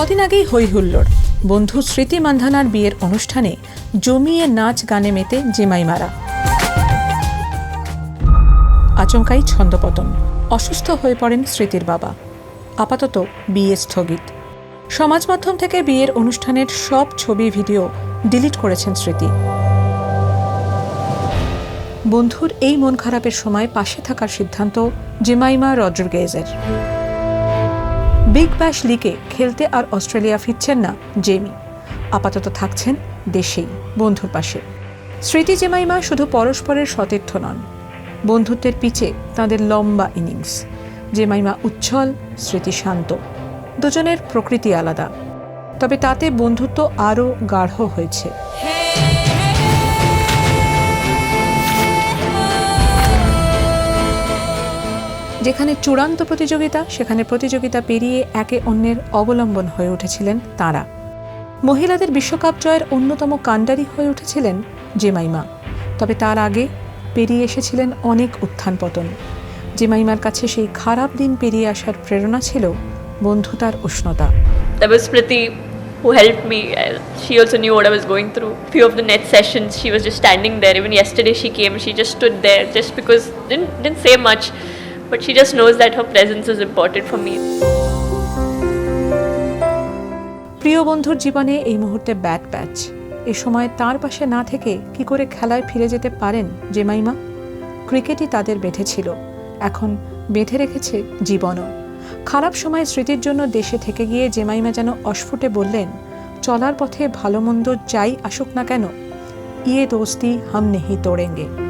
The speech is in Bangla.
কদিন আগেই হই হুল্লোড় বন্ধু স্মৃতি মান্ধানার বিয়ের অনুষ্ঠানে জমিয়ে নাচ গানে মেতে জেমাইমারা আচমকাই ছন্দপতন। অসুস্থ হয়ে পড়েন স্মৃতির বাবা। আপাতত বিয়ে স্থগিত। সমাজ মাধ্যম থেকে বিয়ের অনুষ্ঠানের সব ছবি, ভিডিও ডিলিট করেছেন স্মৃতি। বন্ধুর এই মন খারাপের সময় পাশে থাকার সিদ্ধান্ত জিমাইমা জেমাইমা রড্রিগেজের বিগ ব্যাশ লিগে খেলতে আর অস্ট্রেলিয়া ফিরছেন না জেমি। আপাতত থাকছেন দেশেই, বন্ধুর পাশে। স্মৃতি জেমাইমা শুধু পরস্পরের সতীর্থ নন, বন্ধুত্বের পিছে তাদের লম্বা ইনিংস। জেমাইমা উচ্ছল স্মৃতি শান্ত দুজনের প্রকৃতি আলাদা। তবে তাতে বন্ধুত্ব আরও গাঢ় হয়েছে। যেখানে চূড়ান্ত প্রতিযোগিতা সেখানে প্রতিযোগিতা পেরিয়ে একে অন্যের অবলম্বন হয়ে উঠেছিলেন তাঁরা মহিলাদের বিশ্বকাপ জয়ের অন্যতম কাণ্ডারি হয়ে উঠেছিলেন জেমাইমা তবে তার আগে পেরিয়ে এসেছিলেন অনেক উত্থান পতন জেমাইমার কাছে সেই খারাপ দিন পেরিয়ে আসার প্রেরণা ছিল বন্ধুতার উষ্ণতা who helped me. Uh, She also knew what I was going through. Few of the net sessions, she was just standing there. Even yesterday, she came. She just stood there, just because didn't didn't say much, but she just knows that her presence is important for me. প্রিয় বন্ধুর জীবনে এই মুহূর্তে ব্যাট প্যাচ এ সময় তার পাশে না থেকে কি করে খেলায় ফিরে যেতে পারেন জেমাইমা? ক্রিকেটই তাদের বেঁধেছিল এখন বেঁধে রেখেছে জীবনও। খারাপ সময় স্মৃতির জন্য দেশে থেকে গিয়ে জেমাইমা যেন অস্ফুটে বললেন, চলার পথে ভালো মন্দ যাই আসুক না কেন? ইয়ে দোস্তি, হাম নেহি তোড়েঙ্গে।